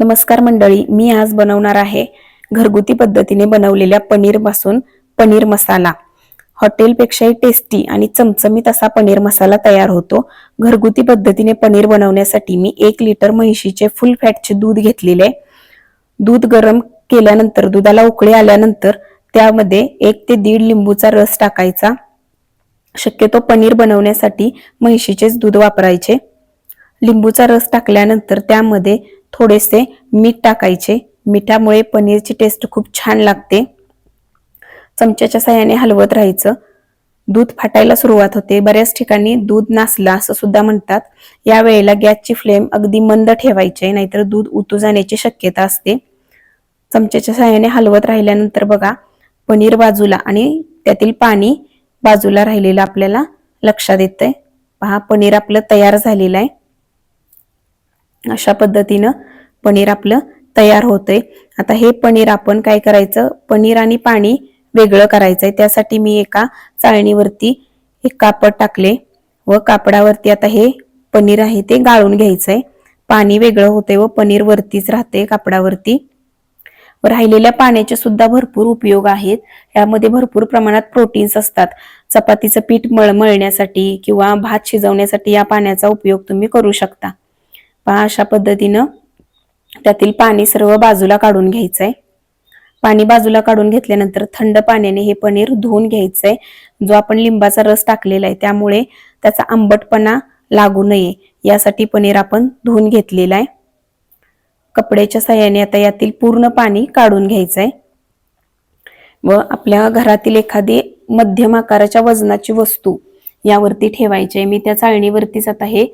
नमस्कार मंडळी मी आज बनवणार आहे घरगुती पद्धतीने बनवलेल्या पनीरपासून पनीर मसाला. हॉटेलपेक्षाही टेस्टी आणि चमचमीत असा पनीर मसाला तयार होतो. घरगुती पद्धतीने पनीर बनवण्यासाठी मी एक लिटर म्हैशीचे फुल फॅटचे दूध घेतलेले दूध गरम केल्यानंतर दुधाला उकळी आल्यानंतर त्यामध्ये एक ते दीड लिंबूचा रस टाकायचा. शक्यतो पनीर बनवण्यासाठी म्हैशीचेच दूध वापरायचे. लिंबूचा रस टाकल्यानंतर त्यामध्ये थोडेसे मीठ टाकायचे. मिठामुळे पनीरची टेस्ट खूप छान लागते. चमच्याच्या साह्याने हलवत राहायचं. दूध फाटायला सुरुवात होते. बऱ्याच ठिकाणी दूध नासलं असं सुद्धा म्हणतात. या वेळेला गॅसची फ्लेम अगदी मंद ठेवायचे नाहीतर दूध उतू जाण्याची शक्यता असते. चमच्याच्या साह्याने हलवत राहिल्यानंतर बघा पनीर बाजूला आणि त्यातील पाणी बाजूला राहिलेलं आपल्याला लक्षात येतंय. पहा पनीर आपलं तयार झालेलं आहे. अशा पद्धतीनं पनीर आपलं तयार होतंय. आता हे पनीर आपण काय करायचं? पनीर आणि पाणी वेगळं करायचंय. त्यासाठी मी एका चाळणीवरती एक कापड टाकले व कापडावरती आता हे पनीर आहे ते गाळून घ्यायचंय. पाणी वेगळं होतंय व पनीर वरतीच राहते कापडावरती. व राहिलेल्या पाण्याचे सुद्धा भरपूर उपयोग आहेत. यामध्ये भरपूर प्रमाणात प्रोटीन्स असतात. चपातीचं पीठ मळ मळण्यासाठी किंवा भात शिजवण्यासाठी या पाण्याचा उपयोग तुम्ही करू शकता. पहा अशा पद्धतीनं त्यातील पाणी सर्व बाजूला काढून घ्यायचंय. पाणी बाजूला काढून घेतल्यानंतर थंड पाण्याने हे पनीर धुवून घ्यायचंय. जो आपण लिंबाचा रस टाकलेला आहे त्यामुळे त्याचा आंबटपणा लागू नये यासाठी पनीर आपण धुवून घेतलेला आहे. कपड्याच्या साह्याने आता यातील पूर्ण पाणी काढून घ्यायचंय. व आपल्या घरातील एखादी मध्यम आकाराच्या वजनाची वस्तू यावरती ठेवायची आहे. मी त्या चाळणीवरतीच आता हे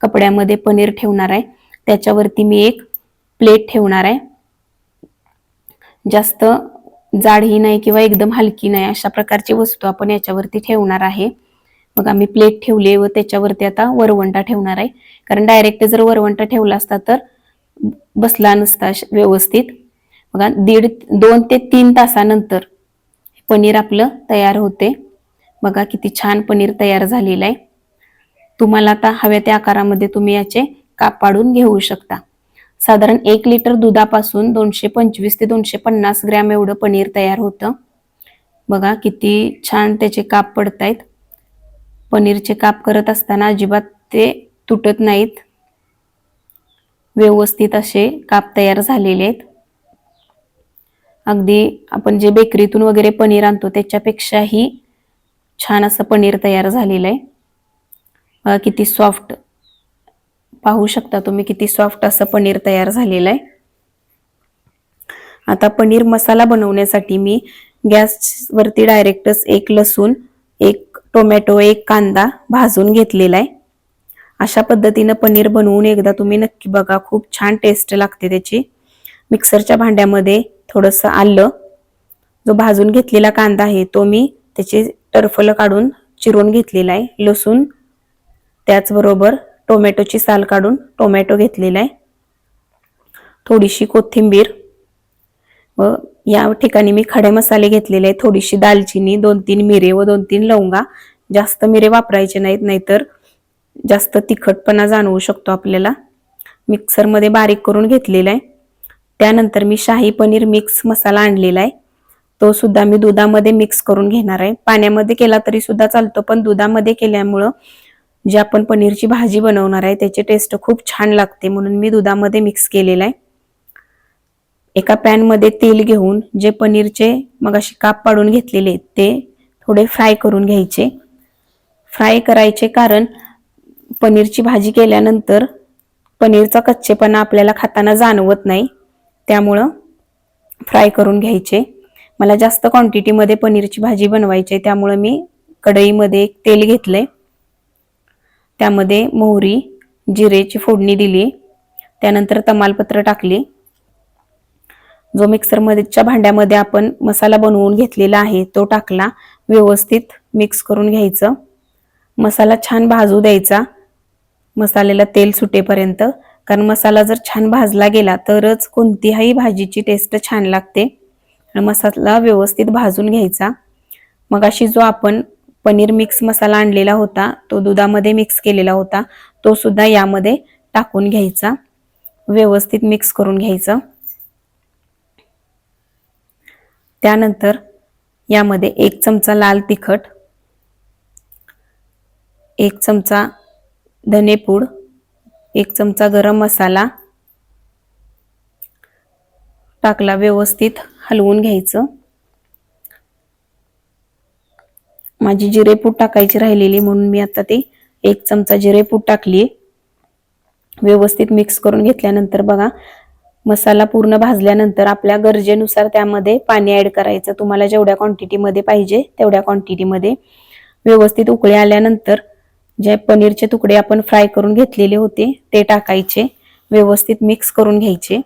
कपड्यामध्ये पनीर ठेवणार आहे. त्याच्यावरती मी एक प्लेट ठेवणार आहे. जास्त जाडही नाही किंवा एकदम हलकी नाही अशा प्रकारची वस्तू आपण याच्यावरती ठेवणार आहे. मग आम्ही प्लेट ठेवली व त्याच्यावरती आता वरवंटा ठेवणार आहे. कारण डायरेक्ट जर वरवंटा ठेवला असता तर बसला नसता श- व्यवस्थित. बघा दीड दोन ते तीन तासानंतर पनीर आपलं तयार होते. बघा किती छान पनीर तयार झालेलं आहे. तुम्हाला आता हव्या त्या आकारामध्ये तुम्ही याचे काप पाडून घेऊ शकता. साधारण एक लिटर दुधापासून दोनशे पंचवीस ते दोनशे पन्नास ग्रॅम एवढं पनीर तयार होतं. बघा किती छान त्याचे काप पडतायत. पनीरचे काप करत असताना अजिबात ते तुटत नाहीत. व्यवस्थित असे काप तयार झालेले आहेत. अगदी आपण जे बेकरीतून वगैरे पनीर आणतो त्याच्यापेक्षाही छान असं पनीर तयार झालेलं आहे. बघा किती सॉफ्ट पाहू शकता तुम्ही किती सॉफ्ट असं पनीर तयार झालेलं आहे. आता पनीर मसाला बनवण्यासाठी मी गॅसवरती डायरेक्टच एक लसूण एक टोमॅटो एक कांदा भाजून घेतलेला आहे. अशा पद्धतीनं पनीर बनवून एकदा तुम्ही नक्की बघा खूप छान टेस्ट लागते त्याची. मिक्सरच्या भांड्यामध्ये थोडंसं आलं जो भाजून घेतलेला कांदा आहे तो मी त्याचे टरफलं काढून चिरून घेतलेला आहे. लसूण त्याचबरोबर टोमॅटोची साल काढून टोमॅटो घेतलेला आहे. थोडीशी कोथिंबीर व या ठिकाणी मी खडे मसाले घेतलेले आहे थोडीशी दालचिनी दोन तीन मिरे व दोन तीन लवंगा. जास्त मिरे वापरायचे नाहीत नाहीतर जास्त तिखटपणा जाणवू शकतो आपल्याला. मिक्सरमध्ये बारीक करून घेतलेला आहे. त्यानंतर मी शाही पनीर मिक्स मसाला आणलेला आहे. तो सुद्धा मी दुधामध्ये मिक्स करून घेणार आहे. पाण्यामध्ये केला तरी सुद्धा चालतो पण दुधामध्ये केल्यामुळं जी आपण पनीरची भाजी बनवणार आहे त्याची टेस्ट खूप छान लागते. म्हणून मी दुधामध्ये मिक्स केलेला आहे. एका पॅनमध्ये तेल घेऊन जे पनीरचे मग असे काप पाडून घेतलेले ते थोडे फ्राय करून घ्यायचे. फ्राय करायचे कारण पनीरची भाजी केल्यानंतर पनीरचा कच्चेपणा आपल्याला खाताना जाणवत नाही. त्यामुळं फ्राय करून घ्यायचे. मला जास्त क्वांटिटीमध्ये पनीरची भाजी बनवायची आहे त्यामुळं मी कढईमध्ये एक तेल घेतलंय. त्यामध्ये मोहरी जिरेची फोडणी दिली. त्यानंतर तमालपत्र टाकली. जो मिक्सरमध्येच्या भांड्यामध्ये आपण मसाला बनवून घेतलेला आहे तो टाकला. व्यवस्थित मिक्स करून घ्यायचं. मसाला छान भाजू द्यायचा. मसाल्याला तेल सुटेपर्यंत. कारण मसाला जर छान भाजला गेला तरच कोणतीही भाजीची टेस्ट छान लागते. मसाला व्यवस्थित भाजून घ्यायचा. मग अशी जो आपण पनीर मिक्स मसाला आणलेला होता. तो दुधामध्ये मिक्स केलेला होता. तो सुद्धा यामध्ये टाकून घ्यायचा. व्यवस्थित मिक्स करून घ्यायचं. त्यानंतर यामध्ये एक चमचा लाल तिखट एक चमचा धनेपूड एक चमचा गरम मसाला टाकला व्यवस्थित हलवून घ्यायचं. माझी जिरेपूड टाकायची राहिलेली म्हणून मी आता ते एक चमचा जिरेपूड टाकली व्यवस्थित मिक्स करून घेतल्यानंतर बघा मसाला पूर्ण भाजल्यानंतर आपल्या गरजेनुसार त्यामध्ये पाणी ऍड करायचं. तुम्हाला जेवढ्या क्वांटिटीमध्ये पाहिजे तेवढ्या क्वांटिटीमध्ये व्यवस्थित उकळे आल्यानंतर जे पनीरचे तुकडे आपण फ्राय करून घेतलेले होते ते टाकायचे. व्यवस्थित मिक्स करून घ्यायचे.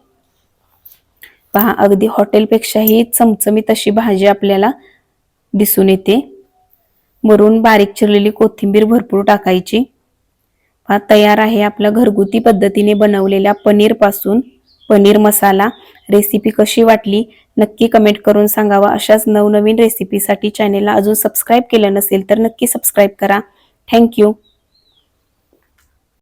पहा अगदी हॉटेलपेक्षाही चमचमीत अशी भाजी आपल्याला दिसून येते. वरून बारीक चिरलेली कोथिंबीर भरपूर टाकायची. हा तयार आहे आपला घरगुती पद्धतीने बनवलेल्या पनीरपासून पनीर मसाला. रेसिपी कशी वाटली? नक्की कमेंट करून सांगावा. अशाच नवनवीन रेसिपीसाठी चॅनेलला अजून सबस्क्राईब केलं नसेल तर नक्की सबस्क्राईब करा. थँक्यू